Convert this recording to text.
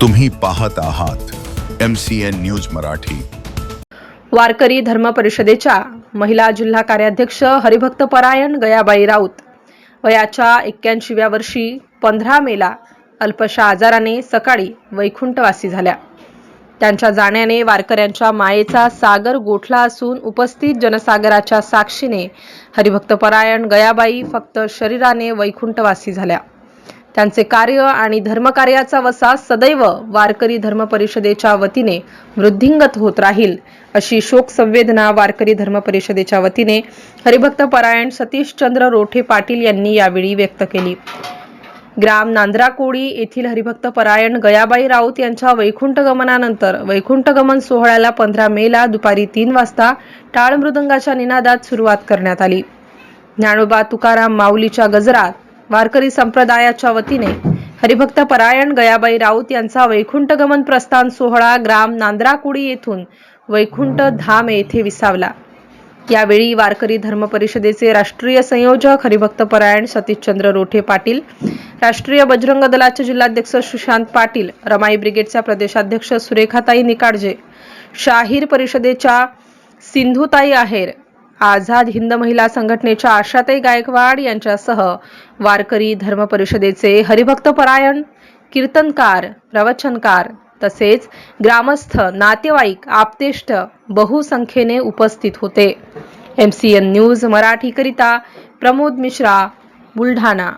तुम्ही पाहत आहात M C N news Marathi. वारकरी धर्म परिषदेच्या महिला जिल्हा कार्याध्यक्ष हरिभक्त परायण गयाबाई राऊत वयाच्या एक्क्याऐंशीव्या वर्षी पंधरा मेला अल्पशा आजाराने सकाळी वैकुंठवासी झाल्या. त्यांच्या जाण्याने वारकऱ्यांच्या मायेचा सागर गोठला असून उपस्थित जनसागराच्या साक्षीने हरिभक्त परायण गयाबाई फक्त शरीराने वैकुंठवासी झाल्या. त्यांचे कार्य आणि धर्मकार्याचा वसा सदैव वारकरी धर्म परिषदेच्या वतीने वृद्धिंगत होत राहील अशी शोक संवेदना वारकरी धर्म परिषदेच्या वतीने हरिभक्त परायण सतीशचंद्र रोठे पाटील यांनी यावेळी व्यक्त केली. ग्राम नांद्राकोळी येथील हरिभक्त परायण गयाबाई राऊत यांच्या वैकुंठ गमनानंतर वैकुंठ गमन सोहळ्याला पंधरा मेला दुपारी तीन वाजता टाळ मृदंगाच्या निनादात सुरुवात करण्यात आली. ज्ञानोबा तुकाराम माऊलीच्या गजरात वारकरी संप्रदायाच्या वतीने हरिभक्त परायण गयाबाई राऊत यांचा वैकुंठ गमन प्रस्थान सोहळा ग्राम नांद्राकुडी येथून वैकुंठ धाम येथे विसावला. यावेळी वारकरी धर्म परिषदेचे राष्ट्रीय संयोजक हरिभक्त परायण सतीशचंद्र रोठे पाटील राष्ट्रीय बजरंग दलाचे जिल्हाध्यक्ष सुशांत पाटील रमाई ब्रिगेडच्या प्रदेशाध्यक्ष सुरेखाताई निकाडजे शाहीर परिषदेच्या सिंधुताई आहेर आझाद हिंद महिला संघटनेच्या आशाताई गायकवाड यांच्यासह वारकरी धर्म परिषदेचे हरिभक्त परायण कीर्तनकार प्रवचनकार तसेच ग्रामस्थ नातेवाईक आप्तेष्ट बहुसंख्येने उपस्थित होते. एम सी एन न्यूज मराठीकरिता प्रमोद मिश्रा बुलढाणा.